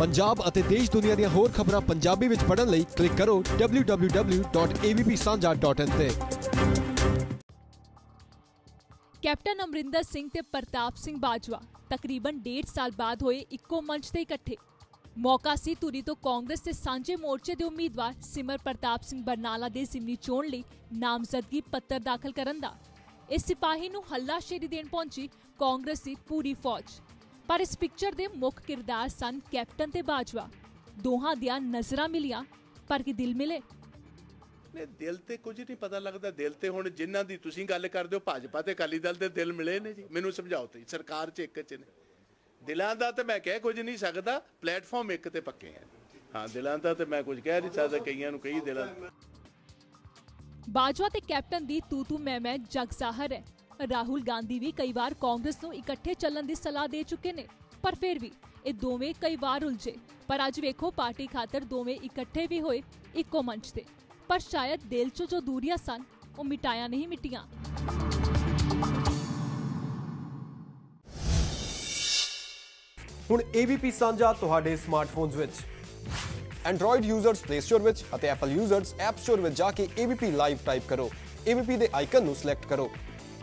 ਪੰਜਾਬ ਅਤੇ ਦੇਸ਼ ਦੁਨੀਆ ਦੀਆਂ ਹੋਰ ਖਬਰਾਂ ਪੰਜਾਬੀ ਵਿੱਚ ਪੜ੍ਹਨ ਲਈ ਕਲਿੱਕ ਕਰੋ www.avpsanja.in ਤੇ। ਕੈਪਟਨ ਅਮਰਿੰਦਰ ਸਿੰਘ ਤੇ ਪ੍ਰਤਾਪ ਸਿੰਘ ਬਾਜਵਾ ਤਕਰੀਬਨ 1.5 ਸਾਲ ਬਾਅਦ ਹੋਏ ਇੱਕੋ ਮੰਚ ਤੇ ਇਕੱਠੇ। ਮੌਕਾ ਸੀ ਧੂਰੀ ਤੋਂ ਕਾਂਗਰਸ ਤੇ ਸਾਂਝੇ ਮੋਰਚੇ ਦੇ ਉਮੀਦਵਾਰ ਸਿਮਰ ਪ੍ਰਤਾਪ ਸਿੰਘ ਬਰਨਾਲਾ ਦੇ ਜ਼ਿਮਨੀ ਚੋਣ ਲਈ ਨਾਮਜ਼ਦਗੀ ਪੱਤਰ ਦਾਖਲ ਕਰਨ ਦਾ। ਇਸ ਸਿਪਾਹੀ ਨੂੰ ਹੱਲਾਸ਼ੇਰੀ ਦੇਣ ਪਹੁੰਚੀ ਕਾਂਗਰਸ ਦੀ ਪੂਰੀ ਫੌਜ। ਪਰ ਇਸ ਪਿਕਚਰ ਦੇ ਮੁੱਖ ਕਿਰਦਾਰ ਸਨ ਕੈਪਟਨ ਤੇ ਬਾਜਵਾ। ਦੋਹਾਂ ਦੀਆਂ ਨਜ਼ਰਾਂ ਮਿਲੀਆਂ ਪਰ ਕਿ ਦਿਲ ਮਿਲੇ? ਨੇ ਦਿਲ ਤੇ ਕੁਝ ਨਹੀਂ ਪਤਾ ਲੱਗਦਾ। ਦਿਲ ਤੇ ਹੁਣ ਜਿਨ੍ਹਾਂ ਦੀ ਤੁਸੀਂ ਗੱਲ ਕਰਦੇ ਹੋ ਭਾਜਪਾ ਤੇ ਅਕਾਲੀ ਦਲ ਦੇ ਦਿਲ ਮਿਲੇ ਨੇ ਜੀ। ਮੈਨੂੰ ਸਮਝਾਓ ਤੇ ਸਰਕਾਰ 'ਚ ਇੱਕ 'ਚ ਨੇ। ਦਿਲਾਂ ਦਾ ਤੇ ਮੈਂ ਕਹਿ ਕੁਝ ਨਹੀਂ ਸਕਦਾ ਪਲੇਟਫਾਰਮ ਇੱਕ ਤੇ ਪੱਕੇ ਹੈ ਹਾਂ ਦਿਲਾਂ ਦਾ ਤੇ ਮੈਂ ਕੁਝ ਕਹਿ ਨਹੀਂ ਸਕਦਾ ਕਈਆਂ ਨੂੰ ਕਈ ਦਿਲਾਂ ਬਾਜਵਾ ਤੇ ਕੈਪਟਨ ਦੀ ਤੂ ਤੂ ਮੈਂ ਮੈਂ ਜਗ ਜ਼ਾਹਰ ਹੈ। ਰਾਹੁਲ ਗਾਂਧੀ ਵੀ ਕਈ ਵਾਰ ਕਾਂਗਰਸ ਨੂੰ ਇਕੱਠੇ ਚੱਲਣ ਦੀ ਸਲਾਹ ਦੇ ਚੁੱਕੇ ਨੇ, ਪਰ ਫਿਰ ਵੀ ਇਹ ਦੋਵੇਂ ਕਈ ਵਾਰ ਉਲਝੇ। ਪਰ ਅੱਜ ਵੇਖੋ ਪਾਰਟੀ ਖਾਤਰ ਦੋਵੇਂ ਇਕੱਠੇ ਵੀ ਹੋਏ ਇੱਕੋ ਮੰਚ ਤੇ। ਪਰ ਸ਼ਾਇਦ ਦਿਲ 'ਚ ਜੋ ਦੂਰੀਆਂ ਸਨ, ਉਹ ਮਿਟਾਇਆ ਨਹੀਂ ਮਿਟੀਆਂ। ਹੁਣ AVP ਸਾਂਝਾ ਤੁਹਾਡੇ ਸਮਾਰਟਫੋਨਸ ਵਿੱਚ। Android ਯੂਜ਼ਰਸ Play Store ਵਿੱਚ ਅਤੇ Apple ਯੂਜ਼ਰਸ App Store ਵਿੱਚ ਜਾ ਕੇ AVP ਲਾਈਵ ਟਾਈਪ ਕਰੋ। AVP ਦੇ ਆਈਕਨ ਨੂੰ ਸਿਲੈਕਟ ਕਰੋ।